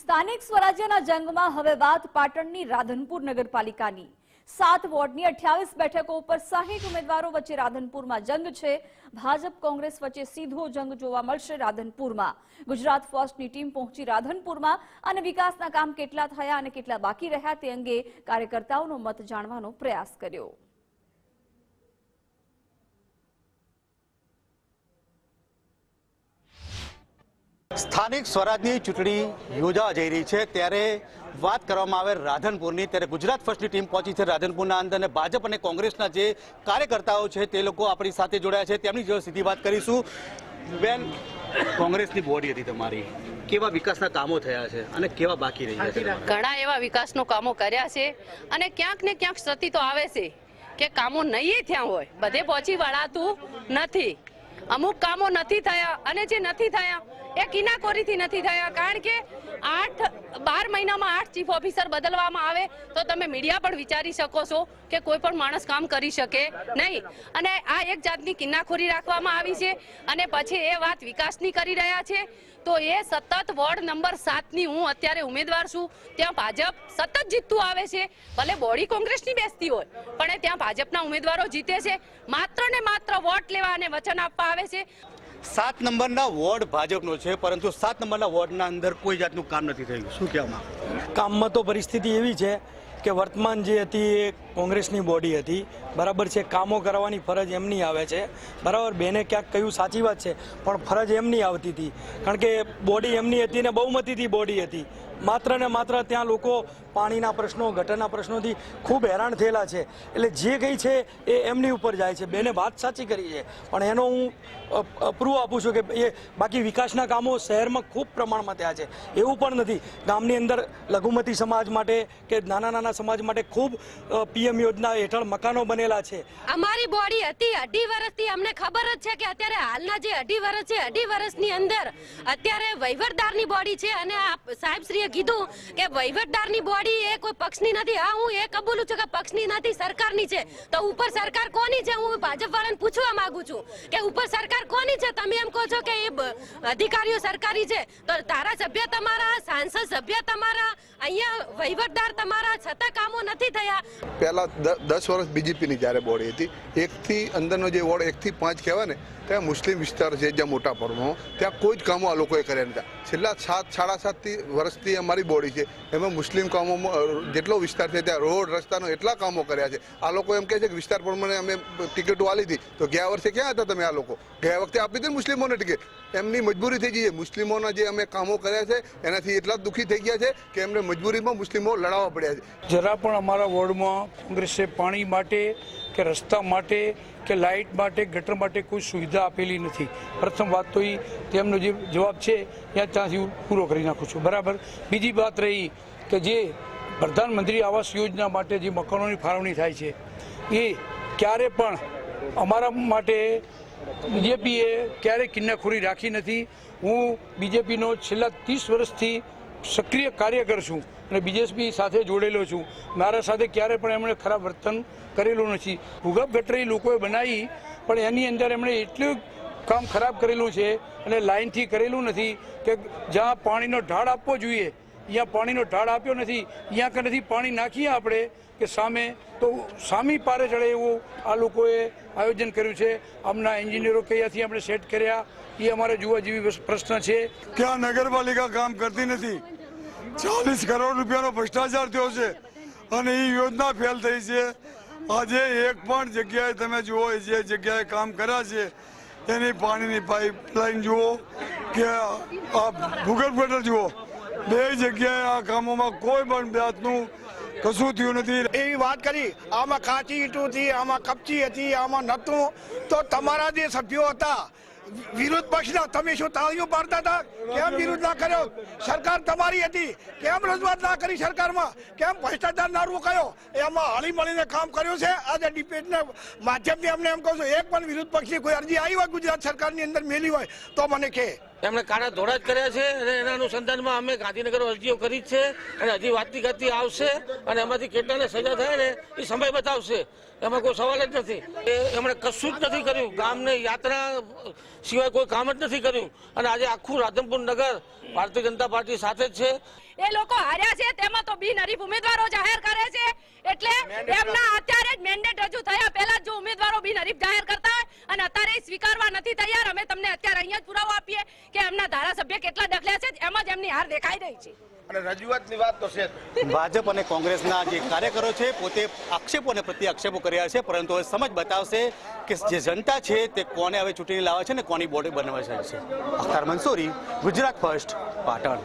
સ્થાનિક સ્વરાજ્યના જંગમાં હવે વાત પાટણની રાધનપુર નગરપાલિકાની. સાત વોર્ડની અઠ્યાવીસ બેઠકો ઉપર સાહીઠ ઉમેદવારો વચ્ચે રાધનપુરમાં જંગ છે. ભાજપ કોંગ્રેસ વચ્ચે સીધો જંગ જોવા મળશે રાધનપુરમાં. ગુજરાત ફર્સ્ટની ટીમ પહોંચી રાધનપુરમાં અને વિકાસના કામ કેટલા થયા અને કેટલા બાકી રહ્યા તે અંગે કાર્યકર્તાઓનો મત જાણવાનો પ્રયાસ કર્યો. સ્થાનિક સ્વરાજની ચૂંટણી યોજાવા જઈ રહી છે. ત્યારે વાત કરવામાં આવે રાધનપુરની. ત્યારે ગુજરાત ફર્સ્ટની ટીમ પહોંચી છે રાધનપુરના અંદર અને ભાજપ અને કોંગ્રેસના જે કાર્યકર્તાઓ છે તે લોકો આપણી સાથે જોડાયા છે. તેમની જોડે સીધી વાત કરીશું. બેન, કોંગ્રેસની બોડી હતી તમારી. કેવા વિકાસના કામો થયા છે અને કેવા બાકી રહ્યા છે ઘણા એવા વિકાસનો કામો કર્યા છે અને ક્યાંક ને ક્યાંક સતી તો આવે છે કે કામો નહીં થયા હોય. બધે પહોંચી વળાતું નથી. અમુક કામો નથી થયા અને જે નથી થયા એ કિનાકોરીથી નથી થયા, કારણ કે આઠ, બાર મહિનામાં આઠ ચીફ ઓફિસર બદલવામાં આવે તો તમે મીડિયા પણ વિચારી શકો છો કે કોઈ પણ માણસ કામ કરી શકે નહીં. અને આ એક જાતની કિન્નાખોરી રાખવામાં આવી છે અને પછી એ વાત વિકાસની કરી રહ્યા છે. તો એ સતત વોર્ડ નંબર સાતની હું અત્યારે ઉમેદવાર છું. ત્યાં ભાજપ સતત જીતતું આવે છે. ભલે બોડી કોંગ્રેસની બેસતી હોય, પણ એ ત્યાં ભાજપના ઉમેદવારો જીતે છે. માત્ર ને માત્ર વોટ લેવા અને વચન આપવા આવે છે. સાત નંબરના વોર્ડ ભાજપનો છે, પરંતુ સાત નંબરના વોર્ડના અંદર કોઈ જાતનું કામ નથી થયું. શું કહેવામાં કામમાં તો પરિસ્થિતિ એવી છે કે વર્તમાન જે હતી એ કોંગ્રેસની બોડી હતી. બરાબર છે, કામો કરવાની ફરજ એમની આવે છે. બરાબર, બેને ક્યાંક કહ્યું, સાચી વાત છે, પણ ફરજ એમની આવતી હતી. કારણ કે બોડી એમની હતી ને બહુમતીથી બોડી હતી. માત્ર ને માત્ર ત્યાં લોકો પાણીના પ્રશ્નો, ગટરના પ્રશ્નોથી ખૂબ હેરાન થયેલા છે. એટલે જે કંઈ છે એ એમની ઉપર જાય છે. બેને વાત સાચી કરી છે, પણ એનો હું પ્રૂવ આપું છું કે એ બાકી વિકાસના કામો શહેરમાં ખૂબ પ્રમાણમાં થયા છે. એવું પણ નથી. ગામની અંદર લઘુમતી સમાજ માટે કે નાના નાના સમાજ માટે ખૂબ પીએમ યોજના હેઠળ મકાનો બનેલા છે. અમારી બોડી હતી અઢી વર્ષથી. અમને ખબર જ છે કે અત્યારે હાલના જે અઢી વર્ષ છે, અઢી વર્ષની અંદર અત્યારે વહીવટદારની બોડી છે અને સાહેબશ્રીએ કીધું કે વહીવટદારની બોડી એ કોઈ પક્ષની નથી. હા, હું એ કબૂલું છું કે પક્ષની નથી, સરકારની છે. તો ઉપર સરકાર કોની છે? હું ભાજપ વાળાને પૂછવા માંગુ છું કે ઉપર સરકાર કોની છે? તમે એમ કહો છો કે એ અધિકારીઓ સરકારી છે. તો ધારાસભ્ય તમારા, સાંસદ સભ્ય તમારા અહીંયા વહીવટદાર તમારા છતાં કામો નથી થયા. પહેલા દસ વર્ષ બીજેપીની જ્યારે બોડી હતી, એકથી અંદરનો જે વોર્ડ, એકથી પાંચ કહેવાય ને, ત્યાં મુસ્લિમ વિસ્તાર છે, જ્યાં મોટા પ્રમાણમાં ત્યાં કોઈ જ કામો આ લોકોએ કર્યા નથી છેલ્લા સાત, સાડા સાતથી વર્ષથી અમારી બોડી છે, એમાં મુસ્લિમ કામોમાં જેટલો વિસ્તાર છે, ત્યાં રોડ, રસ્તાનો એટલા કામો કર્યા છે. આ લોકો એમ કહે છે કે વિસ્તાર પ્રમાણે અમે ટિકિટો આલી હતી. તો ગયા વર્ષે ક્યાં હતા તમે આ લોકો? ગયા વખતે આપી ને મુસ્લિમોને ટિકિટ. એમની મજબૂરી થઈ ગઈ છે. મુસ્લિમોના જે અમે કામો કર્યા છે, એનાથી એટલા દુઃખી થઈ ગયા છે કે એમને મજબૂરીમાં મુસ્લિમો લડાવવા પડ્યા છે. જરા પણ અમારા વોર્ડમાં કોંગ્રેસે પાણી માટે કે રસ્તા માટે કે લાઇટ માટે, ગટર માટે કોઈ સુવિધા આપેલી નથી. પ્રથમ વાત તો એ તેમનો જે જવાબ છે ત્યાં ત્યાંથી પૂરો કરી નાખું છું. બરાબર? બીજી વાત રહી કે જે પ્રધાનમંત્રી આવાસ યોજના માટે જે મકાનોની ફાળવણી થાય છે, એ ક્યારે પણ અમારા માટે બીજેપીએ ક્યારેય કિન્નાખોરી રાખી નથી. હું બીજેપીનો છેલ્લા ત્રીસ વર્ષથી સક્રિય કાર્યકર છું અને બીજેપી સાથે જોડેલો છું. મારા સાથે ક્યારે પણ એમણે ખરાબ વર્તન કરેલું નથી. ભૂગભ ગટરી લોકોએ બનાવી, પણ એની અંદર એમણે એટલું કામ ખરાબ કરેલું છે અને લાઇનથી કરેલું નથી કે જ્યાં પાણીનો ઢાળ આપવો જોઈએ અહીંયા પાણીનો ઢાળ આપ્યો નથી અહીંયા કનેથી પાણી નાખીએ આપણે કે સામે. તો સામી પારે ચડે એવું આ લોકોએ આયોજન કર્યું છે. આમના એન્જિનિયરો કયાથી આપણે સેટ કર્યા, એ અમારે જોવા જેવી પ્રશ્ન છે. કે આ નગરપાલિકા કામ કરતી નથી. ચાલીસ કરોડ રૂપિયાનો ભ્રષ્ટાચાર થયો છે અને એ યોજના ફેલ થઈ છે. આજે એક પણ જગ્યાએ તમે જુઓ જે જગ્યાએ કામ કર્યા છે, એની પાણીની પાઇપલાઇન જુઓ કે આ ભૂગર્ભ ગટર જુઓ બે જગ્યાએ આ કામોમાં કોઈ પણ જાતનું કશું થયું નથી. એવી વાત કરી, આમાં કાચી ઈંટું હતી, આમાં કપચી હતી, આમાં નતું. તો તમારા જે સભ્યો હતા, વિરોધ પક્ષના, તમે શું તાળીઓ પાડતા હતા? કેમ વિરોધ ના કર્યો? સરકાર તમારી હતી. કેમ રજૂઆત ના કરી સરકારમાં? કેમ ભ્રષ્ટાચાર ના રોકાયો એમાં હળી મળીને કામ કર્યું છે. આજે ડિપેટના માધ્યમથી અમને એમ કહું છું, એક પણ વિરોધ પક્ષની કોઈ અરજી આવી હોય ગુજરાત સરકારની અંદર મેલી હોય, તો મને કહે. એમણે કાળા ધોળા જ કર્યા છે અને એના અનુસંધાનમાં અમે ગાંધીનગર અરજીઓ કરી જ છે અને હજી વાતની ગતિ આવશે અને એમાંથી કેટલાને સજા થાય ને એ સમય બતાવશે. એમાં કોઈ સવાલ જ નથી. એ એમણે કશું જ નથી કર્યું. ગામને યાત્રા સિવાય કોઈ કામ જ નથી કર્યું. અને આજે આખું રાધનપુર નગર ભારતીય જનતા પાર્ટી સાથે જ છે. એ લોકો હાર્યા છે. તેમાં તો બિનહરીફ ઉમેદવારો જાહેર કરે છે. એટલે એમના અત્યારે જ મેન્ડેટ રજૂ થયા. પહેલા જો ઉમેદવારો બિનહરીફ જાહેર કરતા અને અત્યારે સ્વીકારવા નથી તૈયાર અમે તમને અત્યારે અહીંયા જ પુરાવો આપીએ. કે એમના ધારાસભ્ય કેટલા ડખલ્યા છે એમાં જ એમની હાર દેખાઈ રહી છે. અને રજૂઆતની વાત તો છે ભાજપ અને કોંગ્રેસના જે કાર્યકરો છે પોતે આક્ષેપો અને પ્રતિ આક્ષેપો કર્યા છે પરંતુ હવે સમજ બતાવશે કે જે જનતા છે તે કોને હવે ચૂંટણી લાવે છે ને કોની બોડી બનાવે છે. અખ્તાર મંસૂરી ગુજરાત ફર્સ્ટ પાટણ.